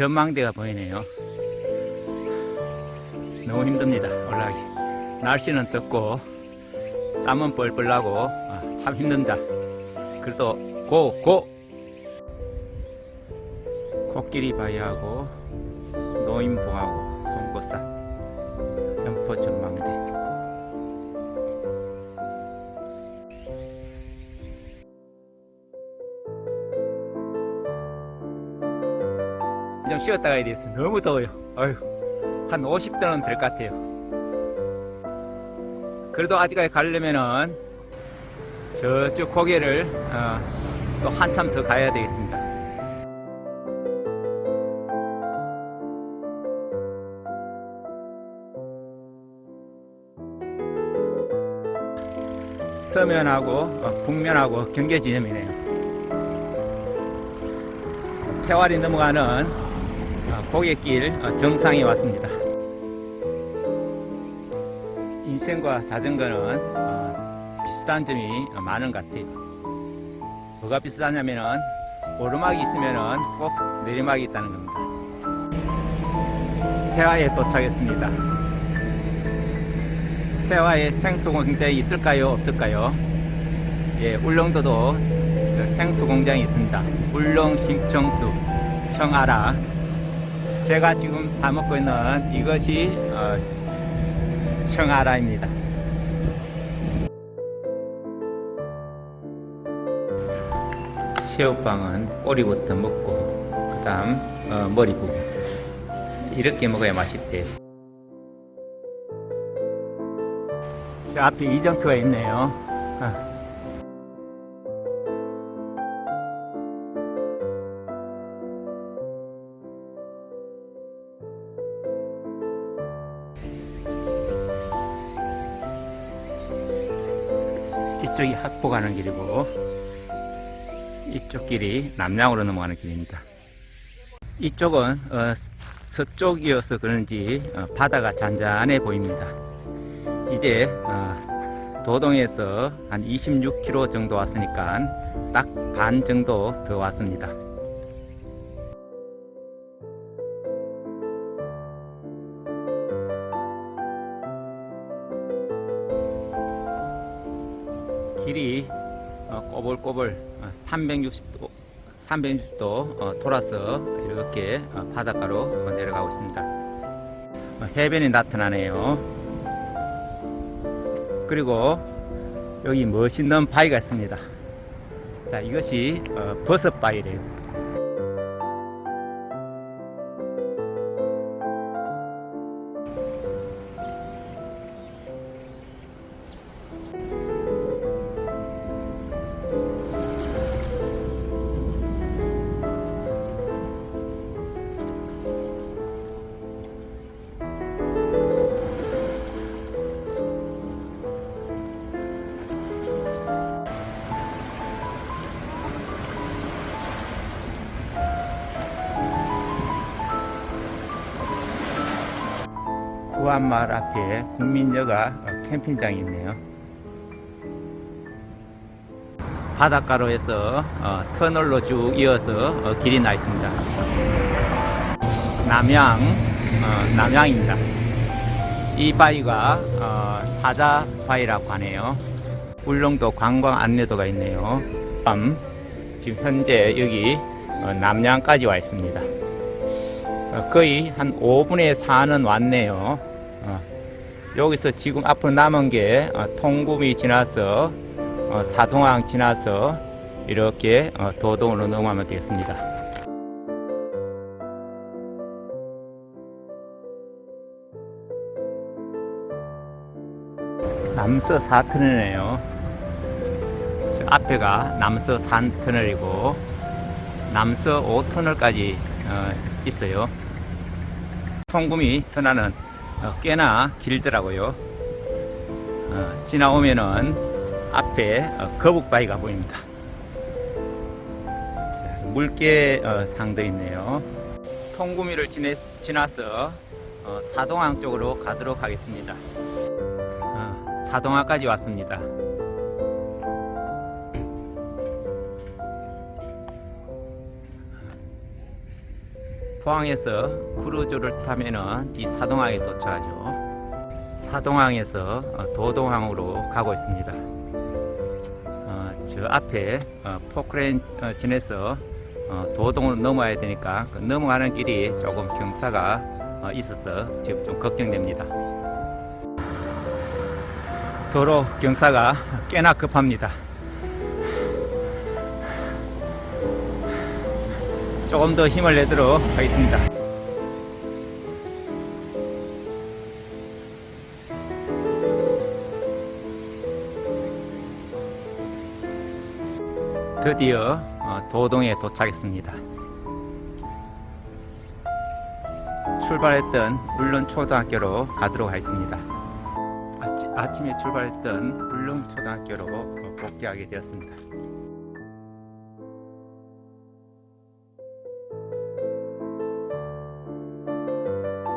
전망대가 보이네요. 너무 힘듭니다. 올라가기. 날씨는 덥고 땀은 뻘뻘 나고 아, 참 힘듭니다. 그래도 고 고! 코끼리 바위하고 노인봉하고 송곳산 연포 전 좀 쉬었다 가야 되겠어. 너무 더워요. 어휴, 한 50도는 될 것 같아요. 그래도 아직까지 가려면은 저쪽 고개를 어, 또 한참 더 가야 되겠습니다. 서면하고 어, 북면하고 경계 지점이네요. 태활이 넘어가는 어, 고갯길 어, 정상에 왔습니다. 인생과 자전거는 어, 비슷한 점이 어, 많은 것 같아요. 뭐가 비슷하냐면은 오르막이 있으면은 꼭 내리막이 있다는 겁니다. 태화에 도착했습니다. 태화에 생수공장이 있을까요? 없을까요? 예, 울릉도도 저 생수공장이 있습니다. 울릉 심청수 청아라. 제가 지금 사 먹고 있는 이것이 어, 청아라입니다. 새우빵은 꼬리부터 먹고 그다음 어, 머리 부분 이렇게 먹어야 맛있대요. 저 앞에 이정표가 있네요. 어. 이쪽이 학포 가는 길이고 이쪽 길이 남양으로 넘어가는 길입니다. 이쪽은 어, 서쪽이어서 그런지 어, 바다가 잔잔해 보입니다. 이제 어, 도동에서 한 26km 정도 왔으니까 딱 반 정도 더 왔습니다. 길이 어, 꼬불꼬불 360도 360도 어, 돌아서 이렇게 어, 바닷가로 어, 내려가고 있습니다. 어, 해변이 나타나네요. 그리고 여기 멋있는 바위가 있습니다. 자, 이것이 어, 버섯 바위래요. 구한마을 앞에 국민여가 어, 캠핑장이 있네요. 바닷가로 해서 어, 터널로 쭉 이어서 어, 길이 나 있습니다. 남양, 어, 남양입니다. 이 바위가 어, 사자 바위라고 하네요. 울릉도 관광 안내도가 있네요. 지금 현재 여기 어, 남양까지 와 있습니다. 어, 거의 한 5분의 4는 왔네요. 어, 여기서 지금 앞으로 남은 게 어, 통구미 지나서 어, 사동항 지나서 이렇게 어, 도동으로 넘어가면 되겠습니다. 남서 4터널이네요. 저 앞에가 남서 3터널이고 남서 5터널까지 어, 있어요. 터널은 어, 꽤나 길더라고요. 어, 지나오면은 앞에 어, 거북바위가 보입니다. 자, 물개 어, 상도 있네요. 통구미를 지나서 어, 사동항 쪽으로 가도록 하겠습니다. 어, 사동항까지 왔습니다. 포항에서 크루즈를 타면은 이 사동항에 도착하죠. 사동항에서 어, 도동항으로 가고 있습니다. 어, 저 앞에 어, 포크레인 어, 어, 도동으로 넘어야 되니까 그 넘어가는 길이 조금 경사가 어, 있어서 지금 좀 걱정됩니다. 도로 경사가 꽤나 급합니다. 조금 더 힘을 내도록 하겠습니다. 드디어 어, 도동에 도착했습니다. 출발했던 울릉 초등학교로 가도록 하겠습니다. 아치, 아침에 출발했던 울릉 초등학교로 어, 복귀하게 되었습니다.